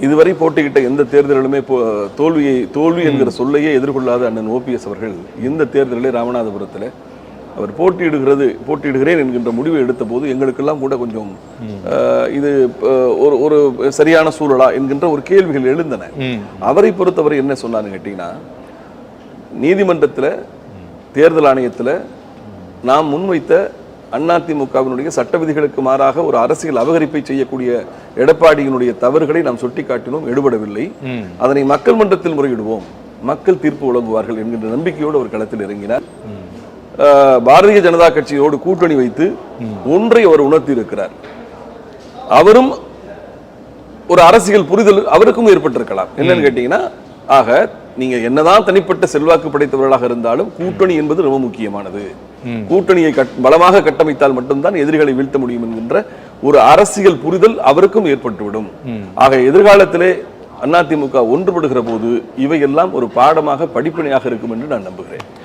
இதுவரை போட்டியிட்ட எந்த தேர்தலிலுமே போ- தோல்வியை தோல்வி என்கிற சொல்லையே எதிர்கொள்ளாத அண்ணன் ஓபிஎஸ் அவர்கள் இந்த தேர்தலிலே ராமநாதபுரத்தில் அவர் போட்டியிடுகிறது போட்டியிடுகிறேன் என்கின்ற முடிவை எடுத்த போது எங்களுக்கெல்லாம் கூட கொஞ்சம் இது ஒரு ஒரு சரியான சூழலா என்கின்ற ஒரு கேள்விகள் எழுந்தன. அவரை பொறுத்தவரை என்ன சொன்னான்னு கேட்டீங்கன்னா நீதிமன்றத்தில் தேர்தல் ஆணையத்தில் நாம் முன்வைத்த அதிமுகவினுடைய சட்ட விதிகளுக்கு மாறாக ஒரு அரசியல் அபகரிப்பை செய்யக்கூடிய எடப்பாடியினுடைய தவறுகளை நாம் சுட்டிக்காட்டினோம் எடுபடவில்லை. அதனை மக்கள் மன்றத்தில் முறையிடுவோம். மக்கள் தீர்ப்பு வழங்குவார்கள் என்கின்ற நம்பிக்கையோடு அவர் களத்தில் இறங்கினார். பாரதிய ஜனதா கட்சியோடு கூட்டணி வைத்து ஒன்றை அவர் உணர்த்தி இருக்கிறார் அவரும் ஒரு அரசியல் புரிதல் அவருக்கும் ஏற்பட்டிருக்கலாம். என்னன்னு கேட்டீங்கன்னா ஆக நீங்க என்னதான் தனிப்பட்ட செல்வாக்கு படைத்தவர்களாக இருந்தாலும் கூட்டணி என்பது ரொம்ப முக்கியமானது. கூட்டணியை கட்- பலமாக கட்டமைத்தால் மட்டும்தான் எதிரிகளை வீழ்த்த முடியும் என்கின்ற ஒரு அரசியல் புரிதல் அவருக்கும் ஏற்பட்டுவிடும். ஆக எதிர்காலத்திலே அதிமுக ஒன்றுபடுகிற போது இவையெல்லாம் ஒரு பாடமாக படிப்பினையாக இருக்கும் என்று நான் நம்புகிறேன்.